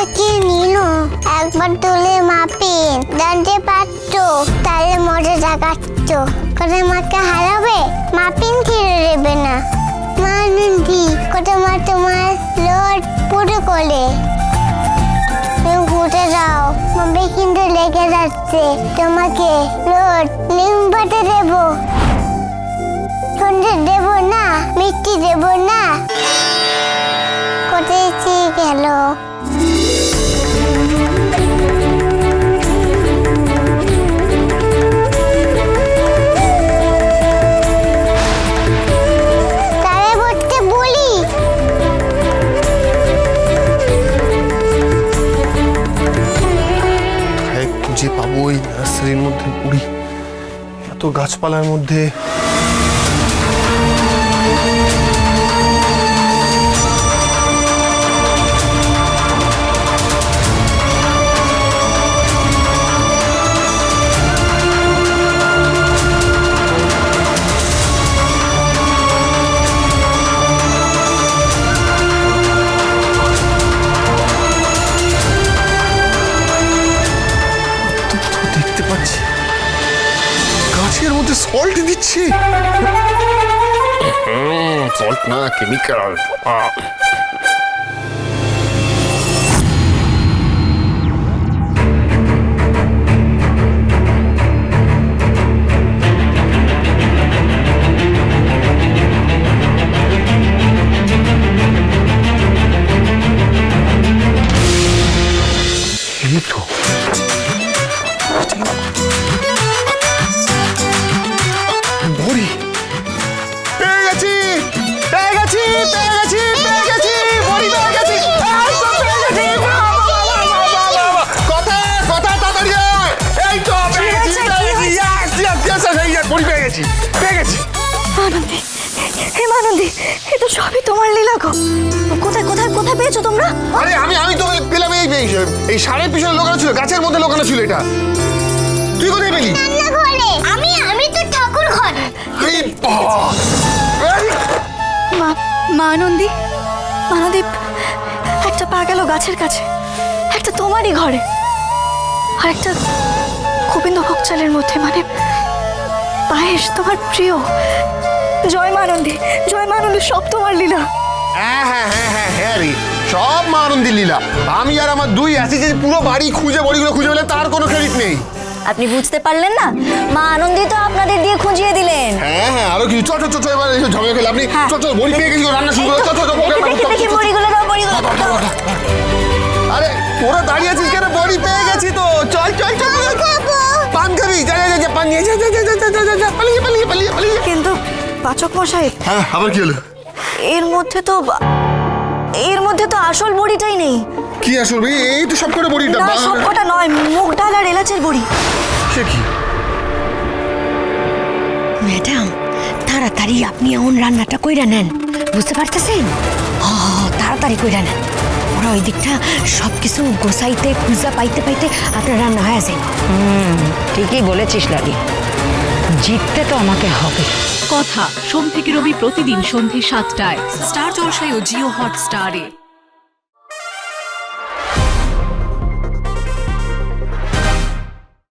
এটা কি নিল একবার তুলে মাপিন জানতে পারতো তাহলে মজা জাগাচ্ছ। করে মাকে হারাবে? মাপিন ছেড়ে দেবে না। মা নন্দী কত মা তোমার লোড পুরো করে? তুমি ঘুরে যাও। মাবে কিন্তু লেগে যাচ্ছে। তোমাকে লোড নিম পাতে দেবো। সন্ধ্যে দেবো না? মিষ্টি দেবো না? কোথায় গেল? নার্সারির মধ্যে পড়ি এত গাছপালার মধ্যে। গাছের মধ্যে সল্ট দিচ্ছে সল্ট না কেমিক্যাল এই তো সবই তোমার লীলা গো। কোথায় কোথায় কোথায় পেয়েছ তোমরা? আরে আমি আমি তো পেলাম এই এই এই সারের পিছনে লোকানো ছিল গাছের মধ্যে লোকানো ছিল এটা। তুই কোথায় পেলি? আমি আমি তো ঠাকুর ঘরে! মা মা আনন্দী মানদীপ একটা পা গেল গাছের কাছে একটা তোমারই ঘরে আর একটা গোবিন্দভোগ চালের মধ্যে মানে পায়েস তোমার প্রিয়। জয় মানন্দী জয় মানন্দী সব তোমার লীলা। হ্যাঁ হ্যাঁ হ্যাঁ হ্যাঁ হ্যাঁ রে সব মা আনন্দি লীলা। আমি আর আমার দুই যে পুরো বাড়ি খুঁজে বড়িগুলো খুঁজে পেলে তার কোনো ক্রেডিট নেই। আপনি বুঝতে পারলেন না? মা আনন্দী তো আপনাদের দিয়ে খুঁজিয়ে দিলেন। হ্যাঁ হ্যাঁ আরও কিছু। চ চ চ চ এবার এসব ঝগড়া খেলে আপনি হ্যাঁ। চ চ বড়ি পেয়ে গেছি রান্না শুরু করো। চ চ চ দেখি দেখি বড়িগুলো দাও বড়িগুলো। আরে তোরা দাঁড়িয়ে আছিস কেন? বড়ি পেয়ে গেছি তো। চল চল চল পান খাবি? যা যা যা, পান নিয়ে যা যা যা, যা যা যা পালিয়ে পালিয়ে পালিয়ে পালিয়ে। কিন্তু পাচক মশাই? হ্যাঁ আবার কি হলো? এর মধ্যে তো এর মধ্যে তো আসল বড়িটাই নেই। কি আসল এই এই তো সব করে বড়িটা না সবকটা নয় মুগ ডাল আর এলাচের বড়ি। সে কি? ম্যাডাম তাড়াতাড়ি আপনি এমন রান্নাটা কইরা নেন। বুঝতে পারতেছেন? হ হ, হ, তাড়াতাড়ি কইরা নেন। ওরা ওই দিকটা সব কিছু গোসাইতে খুঁজা পাইতে পাইতে আপনার রান্না হয়ে যায়। ঠিকই বলেছিস লালি জিততে তো আমাকে হবে। কথা, সোম থেকে রবি প্রতিদিন সন্ধে সাতটায়। স্টার জলসায় ও জিও হটস্টারে।